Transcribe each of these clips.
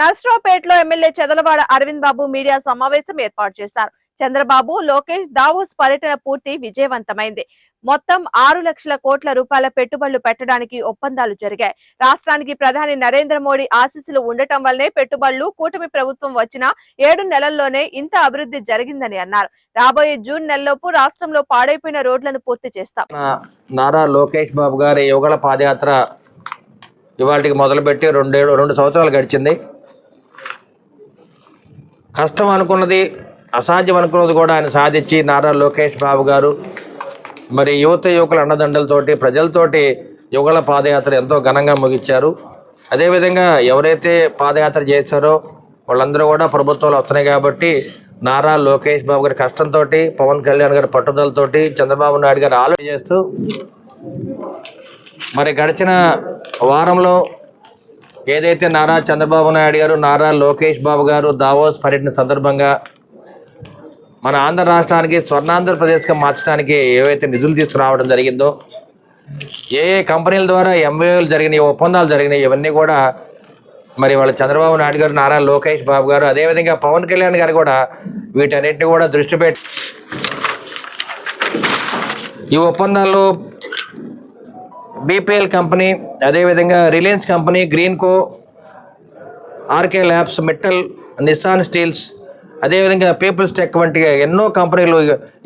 నర్సరావుపేటలో MLA Chedalavada Aravind Babu media సమావేశం ఏర్పాటు చేశారు. చంద్రబాబు లోకేష్ దావోస్ పర్యటన పూర్తి విజయవంతమైంది. మొత్తం ఆరు లక్షల కోట్ల రూపాయల పెట్టుబడులు పెట్టడానికి ఒప్పందాలు జరిగాయి. రాష్ట్రానికి ప్రధాని నరేంద్ర మోడీ ఆశీస్సులు ఉండటం వల్లనే పెట్టుబడులు కూటమి ప్రభుత్వం వచ్చిన ఏడు నెలల్లోనే ఇంత అభివృద్ధి జరిగిందని అన్నారు. రాబోయే జూన్ నెలలోపు రాష్ట్రంలో పాడైపోయిన రోడ్లను పూర్తి చేస్తాం. నారా లోకేష్ బాబు గారి యువగల పాదయాత్ర ఇవాళకి మొదలుపెట్టి రెండేళ్ళు రెండు సంవత్సరాలు గడిచింది. కష్టం అనుకున్నది అసాధ్యం అనుకున్నది కూడా ఆయన సాధించి నారా లోకేష్ బాబు గారు. మరి యువత యువకుల అండదండలతోటి ప్రజలతోటి యుగల పాదయాత్ర ఎంతో ఘనంగా ముగించారు అదేవిధంగా ఎవరైతే పాదయాత్ర చేశారో వాళ్ళందరూ కూడా ప్రభుత్వాలు వస్తున్నాయి కాబట్టి నారా లోకేష్ బాబు గారి కష్టంతో పవన్ కళ్యాణ్ గారి పట్టుదలతోటి చంద్రబాబు నాయుడు గారు ఆలోచన చేస్తూ మరి గడిచిన వారంలో ఏదైతే నారా చంద్రబాబు నాయుడు గారు నారా లోకేష్ బాబు గారు దావోస్ పర్యటన సందర్భంగా మన ఆంధ్ర రాష్ట్రానికి స్వర్ణాంధ్రప్రదేశ్గా మార్చడానికి ఏవైతే నిధులు తీసుకురావడం జరిగిందో ఏ ఏ కంపెనీల ద్వారా ఎంఓఏలు జరిగినాయి ఒప్పందాలు జరిగినాయి ఇవన్నీ కూడా మరి వాళ్ళ చంద్రబాబు నాయుడు గారు నారా లోకేష్ బాబు గారు అదేవిధంగా పవన్ కళ్యాణ్ గారు కూడా వీటన్నిటిని కూడా దృష్టి పెట్టి ఈ ఒప్పందాల్లో బీపీఎల్ కంపెనీ అదేవిధంగా Reliance company Greenko RK labs metal Nissan steels అదేవిధంగా పీపుల్స్ టెక్ వంటి ఎన్నో కంపెనీలు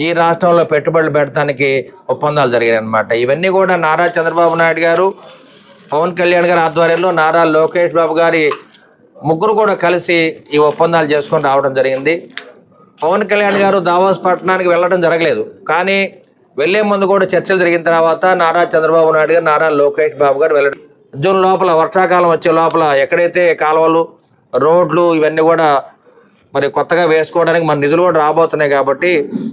ఈ రాష్ట్రంలో పెట్టుబడులు పెట్టడానికి ఒప్పందాలు జరిగాయి అన్నమాట ఇవన్నీ కూడా నారా చంద్రబాబు నాయుడు గారు పవన్ కళ్యాణ్ గారి ఆధ్వర్యంలో నారా లోకేష్ బాబు గారి ముగ్గురు కూడా కలిసి ఈ ఒప్పందాలు చేసుకొని రావడం జరిగింది. పవన్ కళ్యాణ్ గారు దావోస్ పట్టణానికి వెళ్ళడం జరగలేదు. కానీ వెళ్ళే ముందు కూడా చర్చలు జరిగిన తర్వాత నారా చంద్రబాబు నాయుడు గారు నారా లోకేష్ బాబు గారు వెళ్ళడం. జూన్ లోపల వర్షాకాలం వచ్చే లోపల ఎక్కడైతే కాలువలు రోడ్లు ఇవన్నీ కూడా మరి కొత్తగా వేసుకోవడానికి మన నిధులు కూడా రాబోతున్నాయి కాబట్టి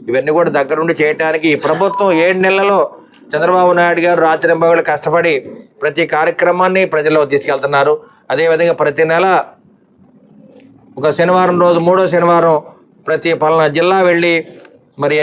ఇవన్నీ కూడా దగ్గరుండి చేయడానికి ఈ ప్రభుత్వం ఏడు నెలలలో చంద్రబాబు నాయుడు గారు రాత్రింబగళ్ళు కష్టపడి ప్రతి కార్యక్రమాన్ని ప్రజల్లో తీసుకెళ్తున్నారు. అదేవిధంగా ప్రతి నెల ఒక శనివారం రోజు మూడో శనివారం ప్రతి పలానా జిల్లా వెళ్ళి మరి